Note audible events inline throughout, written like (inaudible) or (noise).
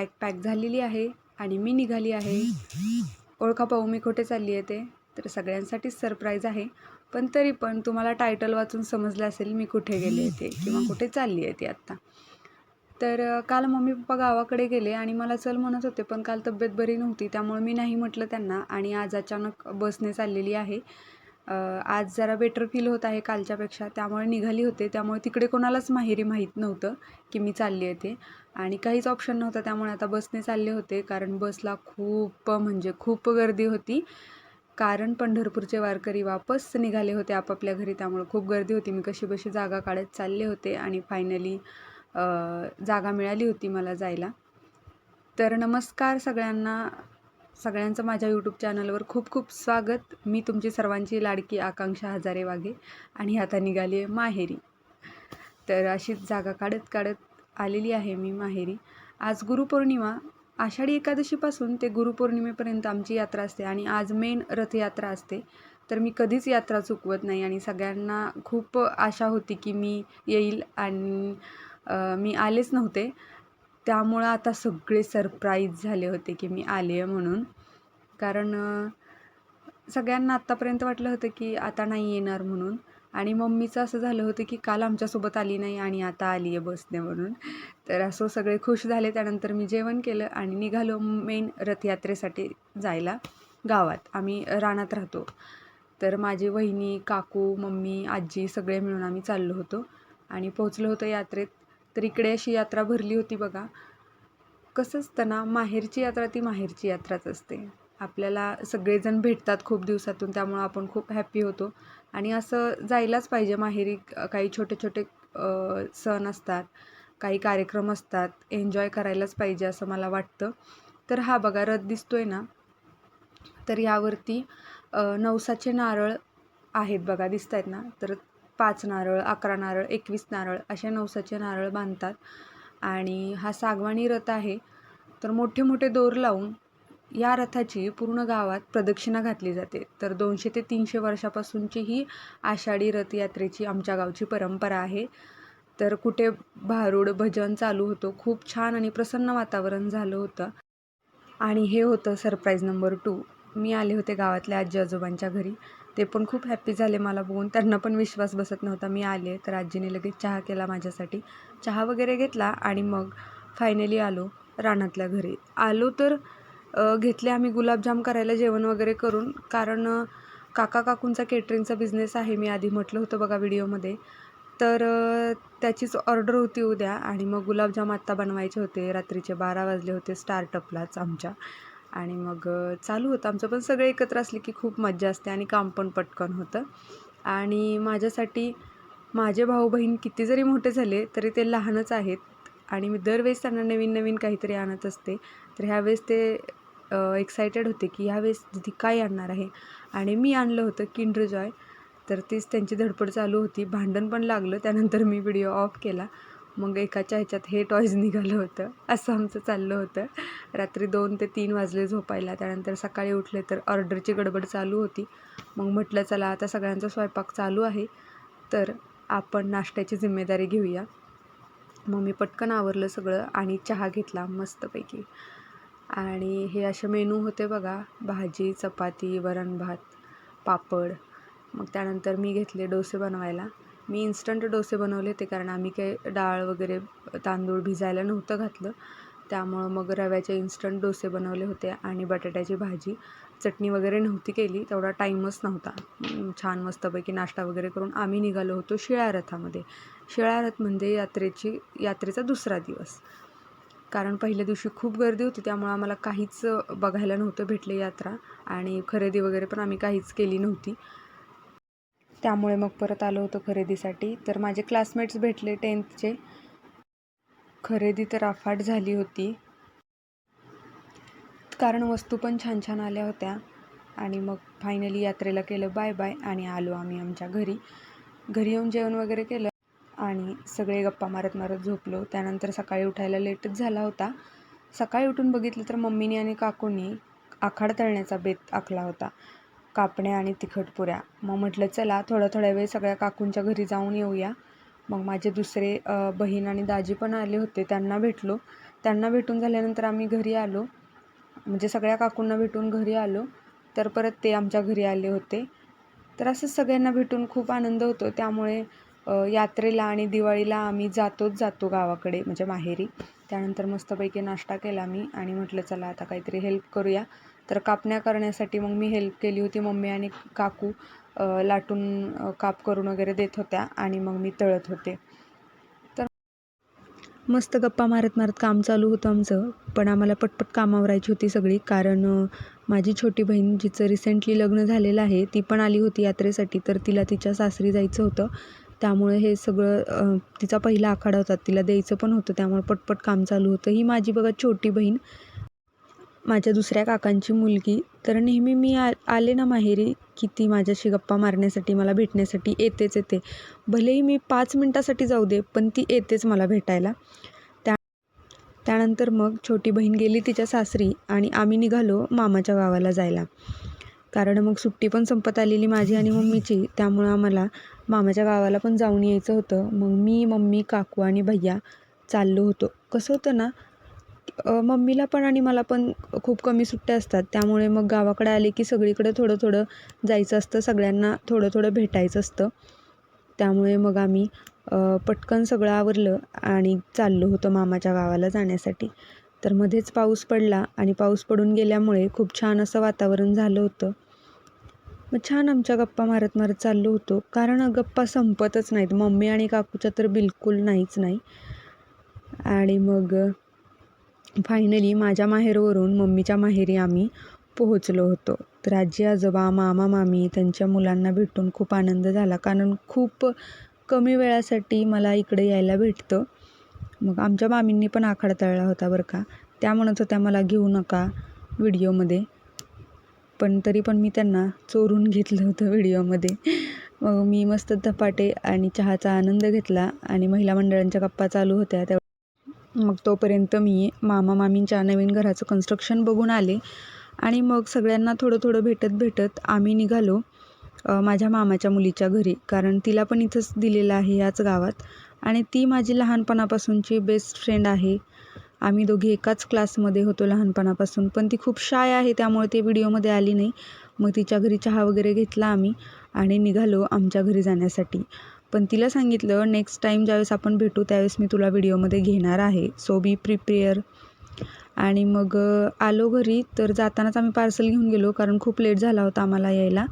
Bag pack झालेली आहे आणि मी निघाली आहे. ओळखा पाहू मी कुठे चालली आहे ते. तर सगळ्यांसाठीच सरप्राईज आहे. पण तरी पण तुम्हाला टायटल वाचून समजलं असेल मी कुठे गेले ते किंवा कुठे चालली आहे ती आत्ता. तर काल मम्मी पप्पा गावाकडे गेले आणि मला चल म्हणत होते पण काल तब्येत बरी नव्हती त्यामुळे मी नाही म्हटलं त्यांना आणि आज अचानक बसने चाललेली आहे. आज जरा बेटर फील होत आहे कालच्यापेक्षा. त्यामुळे निघाली होते. त्यामुळे तिकडे कोणालाच माहेरी माहीत नव्हतं की मी चालली आहे ते. आणि काहीच ऑप्शन नव्हता. त्यामुळे आता बसने चालले होते. कारण बसला खूप म्हणजे खूप गर्दी होती. कारण पंढरपूरचे वारकरी वापस निघाले होते आपापल्या घरी. त्यामुळे खूप गर्दी होती. मी कशी बशी जागा काढत चालले होते आणि फायनली जागा मिळाली होती मला जायला. तर नमस्कार सगळ्यांना. सगळ्यांचं माझ्या यूट्यूब चॅनलवर खूप खूप स्वागत. मी तुमची सर्वांची लाडकी आकांक्षा हजारे वाघे आणि आता निघाली आहे माहेरी. तर अशीच जागा काढत काढत आलेली आहे मी माहेरी. आज गुरुपौर्णिमा. आषाढी एकादशीपासून ते गुरुपौर्णिमेपर्यंत आमची यात्रा असते आणि आज मेन रथयात्रा असते. तर मी कधीच यात्रा चुकवत नाही आणि सगळ्यांना खूप आशा होती की मी येईल आणि मी आलेच नव्हते. त्यामुळं आता सगळे सरप्राईज झाले होते की मी आले आहे म्हणून. कारण सगळ्यांना आत्तापर्यंत वाटलं होतं की आता नाही येणार म्हणून. आणि मम्मीचं असं झालं होतं की काल आमच्यासोबत आली नाही आणि आता आली आहे बसने म्हणून. तर असं सगळे खुश झाले. त्यानंतर मी जेवण केलं आणि निघालो मेन रथयात्रेसाठी जायला गावात. आम्ही रानात राहतो. तर माझी वहिनी काकू मम्मी आजी सगळे मिळून आम्ही चाललो होतो आणि पोहोचलो होतो यात्रेत. तर इकडे अशी यात्रा भरली होती बघा. कसं असतं ना माहेरची यात्रा ती माहेरची यात्राच असते. आपल्याला सगळेजण भेटतात खूप दिवसातून त्यामुळं आपण खूप हॅप्पी होतो. आणि असं जायलाच पाहिजे. माहेरी काही छोटे छोटे सण असतात काही कार्यक्रम असतात. एन्जॉय करायलाच पाहिजे असं मला वाटतं. तर हा बघा रथ दिसतो आहे ना. तर यावरती नवसाचे नारळ आहेत बघा दिसत आहेत ना. तर पाच नारळ अकरा नारळ एकवीस नारळ असे नवसाचे नारळ बांधतात. आणि हा सागवानी रथ आहे. तर मोठे मोठे दोर लावून या रथाची पूर्ण गावात प्रदक्षिणा घातली जाते. तर दोनशे ते तीनशे वर्षापासूनची ही आषाढी रथयात्रेची आमच्या गावची परंपरा आहे. तर कुठे भारूड भजन चालू होतं खूप छान आणि प्रसन्न वातावरण झालं होतं. आणि हे होतं सरप्राईज नंबर टू मी आले होते गावातल्या आजी आजोबांच्या घरी. ते पण खूप हॅप्पी झाले मला बघून. त्यांना पण विश्वास बसत नव्हता. मी आले तर आजीने लगेच चहा केला माझ्यासाठी. चहा वगैरे घेतला आणि मग फायनली आलो रानातल्या घरी. आलो तर घेतले आम्ही गुलाबजाम करायला जेवण वगैरे करून. कारण काका काकूंचा केटरिंगचा बिझनेस आहे मी आधी म्हटलं होतं बघा व्हिडिओमध्ये. तर त्याचीच ऑर्डर होती उद्या आणि मग गुलाबजाम आत्ता बनवायचे होते. रात्रीचे बारा वाजले होते स्टार्टअपलाच आमच्या. आणि मग चालू होतं. आमचं पण सगळे एकत्र असले की खूप मज्जा असते आणि काम पण पटकन होतं. आणि माझ्यासाठी माझे भाऊ बहीण किती जरी मोठे झाले तरी ते लहानच आहेत. आणि मी दरवेळेस त्यांना नवीन नवीन काहीतरी आणत असते. तर ह्यावेळेस ते एक्सायटेड होते की ह्यावेळेस दिदी काय आणणार आहे? आणि मी आणलं होतं किंडर जॉय तर तीच त्यांची धडपड चालू होती. भांडण पण लागलं. त्यानंतर मी व्हिडिओ ऑफ केला. मग एकाच्या ह्याच्यात हे टॉयज (laughs) निघालं होतं. असं आमचं चाललं होतं. रात्री दोन ते तीन वाजले झोपायला. त्यानंतर सकाळी उठले तर ऑर्डरची गडबड चालू होती. मग म्हटलं चला आता सगळ्यांचा स्वयंपाक चालू आहे. तर आपण नाश्त्याची जिम्मेदारी घेऊया. मग मी पटकन आवरलं सगळं आणि चहा घेतला मस्तपैकी. आणि हे असे मेनू होते बघा. भाजी चपाती वरण भात पापड. मग त्यानंतर मी घेतले डोसे बनवायला. मी इन्स्टंट डोसे बनवले होते कारण आम्ही काही डाळ वगैरे तांदूळ भिजायला नव्हतं घातलं. त्यामुळं मग रव्याचे इन्स्टंट डोसे बनवले होते आणि बटाट्याची भाजी. चटणी वगैरे नव्हती केली तेवढा टाईमच नव्हता. छान मस्तपैकी नाश्ता वगैरे करून आम्ही निघालो होतो शिळ्या रथामध्ये. म्हणजे यात्रेची यात्रेचा दुसरा दिवस. कारण पहिल्या दिवशी खूप गर्दी होती त्यामुळं आम्हाला काहीच बघायला नव्हतं भेटले यात्रा. आणि खरेदी वगैरे पण आम्ही काहीच केली नव्हती. त्यामुळे मग परत आलो होतो खरेदीसाठी. तर माझे क्लासमेट्स भेटले टेन्थचे खरेदी तर अफाट झाली होती. कारण वस्तू पण छान छान आल्या होत्या. आणि मग फायनली यात्रेला केलं बाय बाय आणि आलो आम्ही आमच्या घरी. घरी येऊन जेवण वगैरे केलं आणि सगळे गप्पा मारत मारत झोपलो. त्यानंतर सकाळी उठायला लेटच झाला होता. सकाळी उठून बघितलं तर मम्मीने आणि काकूंनी आखाड तळण्याचा बेत आखला होता. कापण्या आणि तिखट पुऱ्या. मग म्हटलं चला थोडा थोड्या वेळ सगळ्या काकूंच्या घरी जाऊन येऊया. मग माझे दुसरे बहीण आणि दाजी पण आले होते. त्यांना भेटलो. त्यांना भेटून झाल्यानंतर आम्ही घरी आलो. म्हणजे सगळ्या काकूंना भेटून घरी आलो. तर परत ते आमच्या घरी आले होते. तर असंच सगळ्यांना भेटून खूप आनंद होतो. त्यामुळे यात्रेला आणि दिवाळीला आम्ही जातोच जातो गावाकडे म्हणजे माहेरी. त्यानंतर मस्तपैकी नाश्ता केला मी आणि म्हटलं चला आता काहीतरी हेल्प करूया. तर कापण्या करण्यासाठी मग मी हेल्प केली होती मम्मी आणि काकू लाटून काप करून वगैरे देत होत्या आणि मग मी तळत होते. तर मस्त गप्पा मारत मारत काम चालू होतं आमचं पण आम्हाला पटपट कामावरायची होती सगळी. कारण माझी छोटी बहीण जिचं रिसेंटली लग्न झालेलं आहे ती पण आली होती यात्रेसाठी तर तिला तिच्या सासरी जायचं होतं. त्यामुळे हे सगळं तिचा पहिला आखाडा होता तिला द्यायचं पण होतं त्यामुळे पटपट काम चालू होतं. ही माझी बघा छोटी बहीण माझ्या दुसऱ्या काकांची मुलगी. तर नेहमी मी आ आले ना माहेरी की ती माझ्याशी गप्पा मारण्यासाठी मला भेटण्यासाठी येतेच येते. भलेही मी पाच मिनटासाठी जाऊ दे पण ती येतेच मला भेटायला. त्या त्यानंतर मग छोटी बहीण गेली तिच्या सासरी आणि आम्ही निघालो मामाच्या गावाला जायला. कारण मग सुट्टी पण संपत आलेली माझी आणि मम्मीची त्यामुळं आम्हाला मामाच्या गावाला पण जाऊन यायचं होतं. मग मी मम्मी काकू आणि भैया चाललो होतो. कसं होतं ना मम्मीला पण आणि मला पण खूप कमी सुट्ट्या असतात. त्यामुळे मग गावाकडे आले की सगळीकडे थोडं थोडं जायचं असतं. सगळ्यांना थोडं थोडं भेटायचं असतं. त्यामुळे मग आम्ही पटकन सगळं आवरलं आणि चाललो होतो मामाच्या गावाला जाण्यासाठी. तर मध्येच पाऊस पडला आणि पाऊस पडून गेल्यामुळे खूप छान असं वातावरण झालं होतं. मग छान आमच्या गप्पा मारत मारत चाललो होतो. कारण गप्पा संपतच नाहीत. मम्मी आणि काकूच्या तर बिलकुल नाहीच नाही. आणि मग फायनली माझ्या माहेरवरून मम्मीच्या माहेरी आम्ही पोहोचलो होतो. तर आजी आजोबा मामा मामी त्यांच्या मुलांना भेटून खूप आनंद झाला. कारण खूप कमी वेळासाठी मला इकडे यायला भेटतं. मग आमच्या मामींनी पण आखाडा तळला होता बरं का. त्या म्हणत होत्या मला घेऊ नका व्हिडिओमध्ये. पण तरी पण मी त्यांना चोरून घेतलं होतं व्हिडिओमध्ये. मग मी मस्त धपाटे आणि चहाचा आनंद घेतला आणि महिला मंडळांच्या गप्पा चालू होत्या. त्या मग तोपर्यंत मी मामा मामींच्या नवीन घराचं कन्स्ट्रक्शन बघून आले. आणि मग सगळ्यांना थोडं थोडं भेटत भेटत आम्ही निघालो माझ्या मामाच्या मुलीच्या घरी. कारण तिला पण इथंच दिलेलं आहे याच गावात. आणि ती माझी लहानपणापासूनची बेस्ट फ्रेंड आहे. आम्ही दोघी एकाच क्लासमध्ये होतो लहानपणापासून. पण ती खूप शाय आहे त्यामुळे ते व्हिडिओमध्ये आली नाही. मग तिच्या घरी चहा वगैरे घेतला आम्ही आणि निघालो आमच्या घरी जाण्यासाठी. पण तिला सांगितलं नेक्स्ट टाईम ज्यावेळेस आपण भेटू त्यावेळेस मी तुला व्हिडिओमध्ये घेणार आहे. सो बी प्रिपेअर आणि मग आलो घरी. तर जातानाच आम्ही पार्सल घेऊन गेलो कारण खूप लेट झाला होता आम्हाला यायला.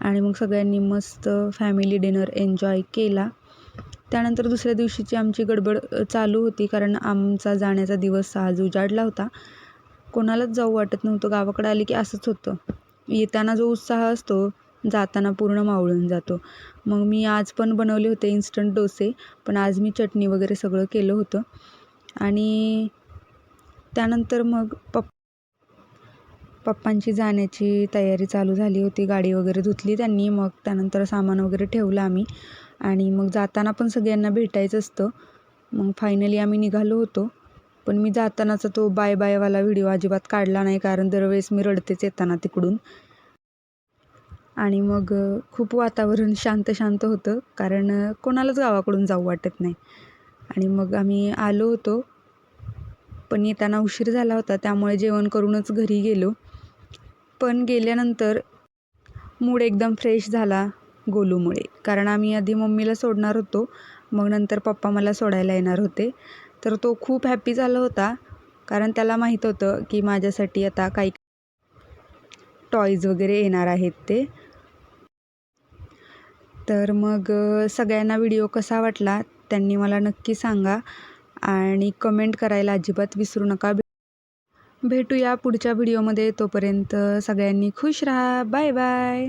आणि मग सगळ्यांनी मस्त फॅमिली डिनर एन्जॉय केला. त्यानंतर दुसऱ्या दिवशीची आमची गडबड चालू होती कारण आमचा जाण्याचा दिवस आज उजाडला होता. कोणालाच जाऊ वाटत नव्हतं. गावाकडे आले की असंच होतं. येताना जो उत्साह असतो जाताना पूर्ण मावळून जातो. मग मी आज पण बनवले होते इन्स्टंट डोसे पण आज मी चटणी वगैरे सगळं केलं होतं. आणि त्यानंतर मग पप पप्पांची जाण्याची तयारी चालू झाली होती. गाडी वगैरे धुतली त्यांनी मग त्यानंतर सामान वगैरे ठेवलं आम्ही. आणि मग जाताना पण सगळ्यांना भेटायचं असतं. मग फायनली आम्ही निघालो होतो. पण मी जातानाचा तो बाय बायवाला व्हिडिओ अजिबात काढला नाही कारण दरवेळेस मी रडतेच येताना तिकडून. आणि मग खूप वातावरण शांत शांत होतं. कारण कोणालाच गावाकडून जाऊ वाटत नाही. आणि मग आम्ही आलो होतो. पण येताना उशीर झाला होता. त्यामुळे जेवण करूनच घरी गेलो. पण गेल्यानंतर मूड एकदम फ्रेश झाला गोलूमुळे. कारण आम्ही आधी मम्मीला सोडणार होतो. मग नंतर पप्पा मला सोडायला येणार होते. तर तो खूप हॅपी झाला होता. कारण त्याला माहीत होतं की माझ्यासाठी आता काही टॉईज वगैरे येणार आहेत ते. तर मग सगळ्यांना व्हिडिओ कसा वाटला त्यांनी मला नक्की सांगा आणि कमेंट करायला अजिबात विसरू नका. भेटूया पुढच्या व्हिडिओमध्ये. तोपर्यंत सगळ्यांनी खुश राहा. Bye bye.